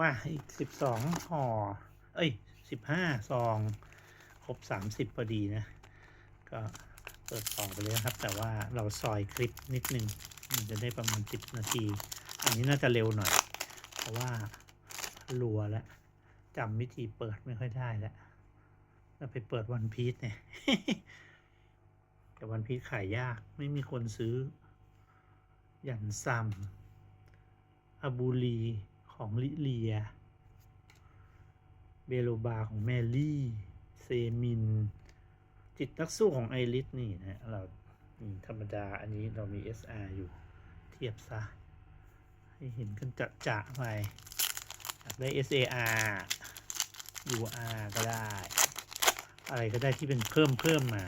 มาอีกสิบสองห่อ เอ้ยสิบห้าซอง ครบสามสิบพอดีนะ ก็เปิดต่อไปเลยครับ แต่ว่าเราซอยคลิปนิดนึง มันจะได้ประมาณสิบนาที อันนี้น่าจะเร็วหน่อย เพราะว่ารัวแล้วจำวิธีเปิดไม่ค่อยได้แล้วเราไปเปิดวันพีชเนี่ย แต่วันพีชขายยาก ไม่มีคนซื้อ ยันซัมอาบูลี ของลิเลีย เบโลบาของแมรี่ เซมิน จิตนักสู้ของไอริสนี่นะเราธรรมดาอันนี้เรามี SR อยู่เทียบซะ ให้เห็นกันจะจะๆไปอยได้ SAR UR ก็ได้ อะไรก็ได้ที่เป็นเพิ่มเพิ่มมา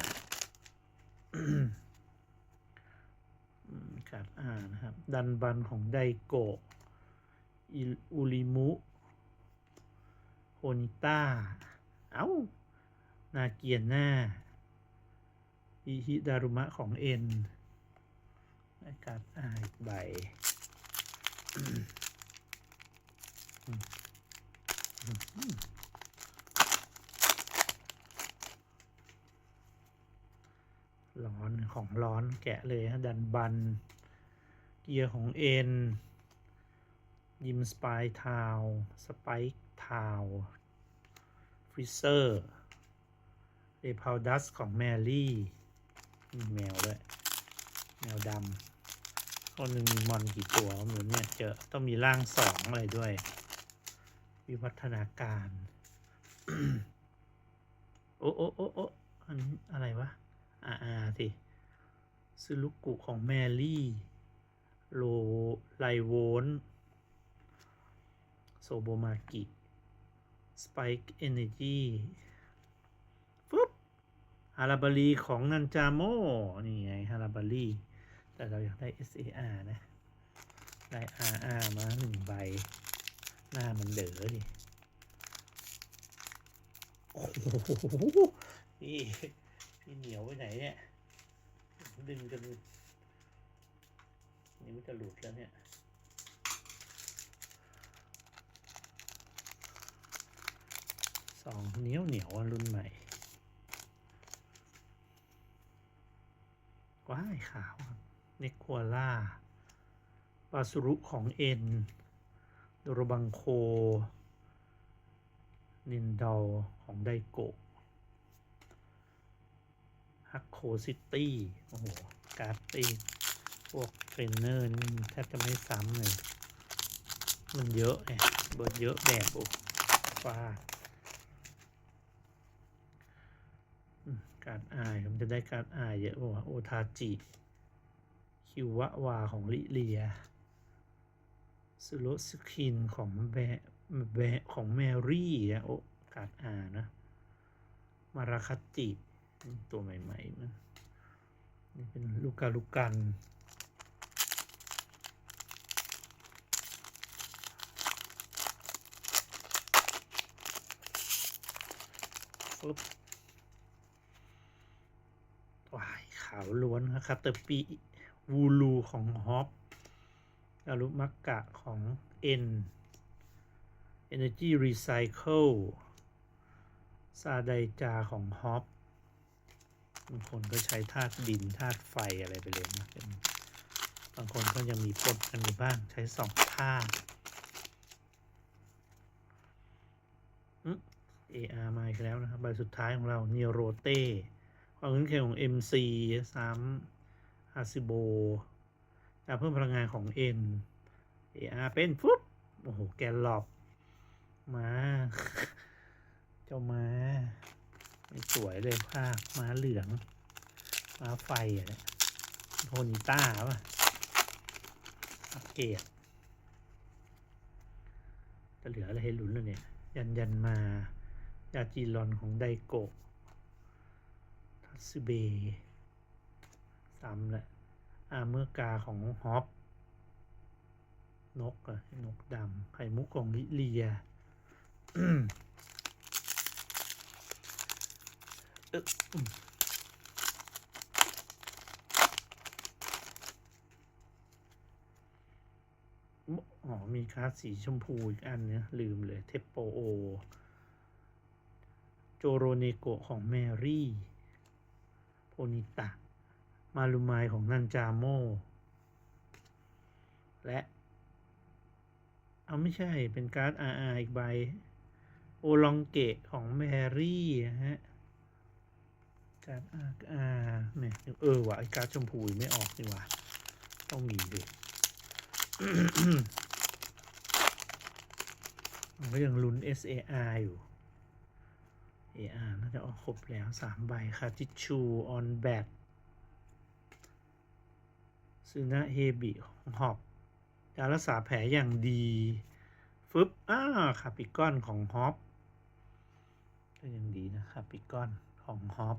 ครับอ่านะครับ ดันบันของไดโกะ อิอุริมุโฮนิต้า เอ้า นาเกียนหน้าอิฮิดารุมะของเอ็นอกาศอ่าอีกใบร้อนของร้อนแกะเลยฮะดันบัน เกียร์ของเอ็น ยิมสปายทาวสไปค์ทาวฟริเซอร์เอพาวดัสของแมรี่มีแมวด้วย แมวดำคนหนึ่งมีมอนกี่ตัวเหมือนเนี่ยเจอต้องมีร่างสองอะไรด้วย วิวัฒนาการ โอ้โอ้โอ้โอ้อันนี้อะไรวะอ่าอ่าสิซึลุกุของแมรี่ โลไลโวน โซโบมากิสไปค์เอเนจีฟึบฮาราบารีของนันจาโมนี่ไงฮาราบารีแต่เราอยากได้ SAR นะ ได้ RR มาหนึ่งใบ หน้ามันเด๋อดิโอ้โหพี่พี่เหนียวไปไหนเนี่ย ดึงกันนี่มันจะหลุดแล้วเนี่ย สองเหนียวเหนียวรุ่นใหม่ว้ายขาวครับเนกัวล่าปาสุรุของเอ็นโดรบังโค นินดอลของไดโกะฮักโคซิตี้ โอ้โห การ์ดตีพวกเทรนเนอร์นี่แทบจะไม่ซ้ำเลย มันเยอะไงเบิร์ดเยอะแบบโอ้ฟ้าอืม การดอายมันจะได้การดอายเยอะกว่าโอทาจิ คิววะวาของลิเลียสุโรสคินของแบแบของแมรี่อะโอ้การดอานะ มาราคาจิตัวใหม่ๆมันนี่เป็นลูกาลูกันฟึบว้ายขาวล้วนนะครับเตอร์ปีวูลูของฮอปอารุมักกะของ N Energy Recycle ซาไดจาของฮอปบางคนก็ใช้ธาตุดินธาตุไฟอะไรไปเลยนะบางคนก็ยังมีปนกันอยู่บ้างใช้สองธาตุ AR มาอีกแล้วนะครับ ใบสุดท้ายของเราเนโรเต้ ความคุ้นเคยของ MC ซ้ำฮาซิโบจะเพิ่มพลังงานของ N AR เป็นฟุ๊บโอ้โห แกนหลอบมา เจ้ามาสวยเลยภาพม้าเหลือง ม้าไฟอะเนี่ยโทนิต้าป่ะอัปเกรดจะเหลืออะไรให้ลุ้นเลยเนี่ย ยันยันมา ยาจีรอนของไดโกะ สเบซ้ำแหละอาเมอร์กาของฮอปนกอะนกดำไข่มุกของลิเลียอ๋อ มีกาสีชมพูอีกอันเนี่ยลืมเลย เทปโปโอ โจโรเนโกของแมรี่ โพนิตะ มารุมายของนันจาโม และ เอาไม่ใช่เป็นการ์ดอาร์อีกใบ โอลองเกะของแมรี่นะฮะ การ์ดอาร์อาร์แหม่เออว่ะไอการ์ดชมพูยังไม่ออกนี่ว่าต้องมีดิมันก็ยังลุ้น SAR อยู่ AR น่าจะออกครบแล้วสามใบคาติชูออนแบทซึนะเฮบิของฮอบการรักษาแผลอย่างดีฟึบอ้าคาปิกอนของฮอปก็ยังดีนะคาปิกอนของฮอป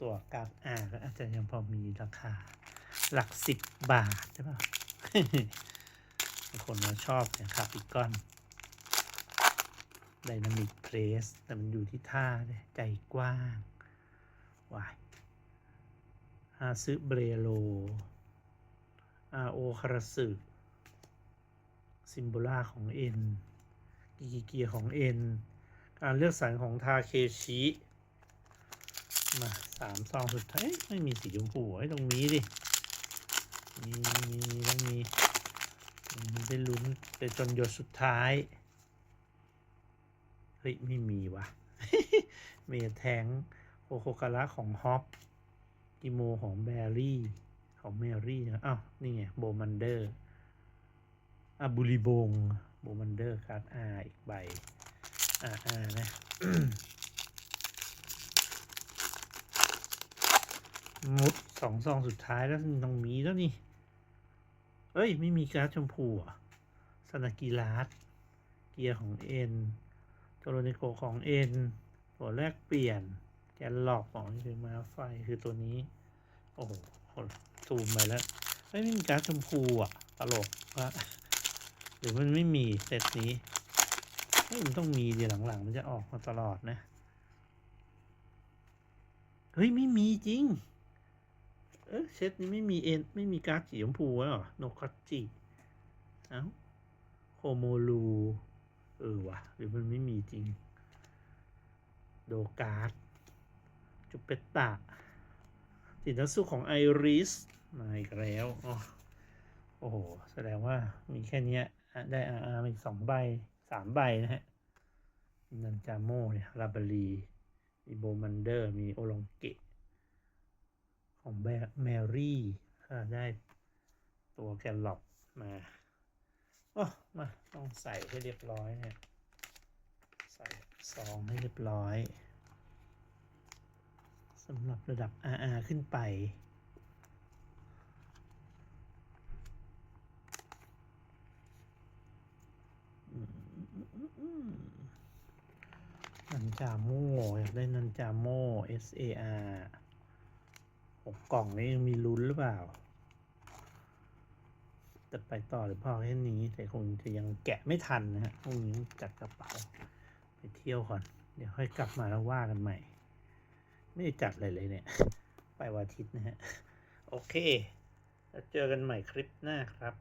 ตัวกราฟอาก็อาจจะยังพอมีราคาหลักสิบบาทใช่ป่ะบางคนเราชอบเนี่ยคาปิกอน ไดนามิกเพลสแต่มันอยู่ที่ท่าใจกว้างวายฮาซึเบรโลอาโอคาราสึซิมโบล่าของเอ็นกิกิเกียของเอ็นการเลือกสรรของทาเคชิมาสามซองสุดท้ายไม่มีสีชมพูไอ้ตรงนี้ดิ มีมีมีต้องมีมันได้ลุ้นไปจนหยดสุดท้าย ฮ้ย ไม่มีวะเมแทงโคโคคาระของฮอปกิโมของแบรี่ ของแมรี่นะอ้าว นี่ไง โบมันเดอร์อาบุริบง โบมันเดอร์การ์ดอาอีกใบอาอานะมุดสองซองสุดท้ายแล้วต้องมีแล้วนี่ เอ้ย ไม่มีการ์ดชมพูอะสนากิลาสเกียร์ของเอ็น โจโรนิโกของเอ็นตัวแรกเปลี่ยนแกนหลอกของคือมาไฟคือตัวนี้ โอ้โหซูมไปแล้วไม่มีการชมพูอะ ตลกวะหรือมันไม่มีเซตนี้เฮ้ยมันต้องมีเดี๋ยวหลังๆ มันจะออกมาตลอดนะ เฮ้ย ไม่มีจริง เออเซตนี้ไม่มีเอ็นไม่มีการ์ดสีชมพูแล้วหรอ โนคัตจิ เอ้า โคโมลู เออวะหรือมันไม่มีจริง โดการ์ดจุเปตตะสินนักสู้ของไอริสมาอีกแล้วอ๋อโอ้โห แสดงว่ามีแค่นี้ได้อาร์มาร์อีกสองใบสามใบนะฮะนันจาโมเนี่ยลาบารีมีโบมันเดอร์ มีโอลองเกะ ของแบแมรี่ได้ตัวแกลล็อปมา โอ้มาต้องใส่ให้เรียบร้อยเนี่ยใส่ซองให้เรียบร้อยสำหรับระดับ RR ขึ้นไป นันจาโม่อยากได้นันจาโม่ SAR หกกล่องนี้ยังมีลุ้นหรือเปล่า จะไปต่อหรือพอแค่นี้ แต่คงจะยังแกะไม่ทันนะฮะพรุ่งนี้จัดกระเป๋า ไปเที่ยวก่อน เดี๋ยวค่อยกลับมาแล้วว่ากันใหม่ ไม่ได้จัดเลยเลยเนี่ย ไปวันอาทิตย์นะฮะ โอเค แล้วเจอกันใหม่คลิปหน้าครับ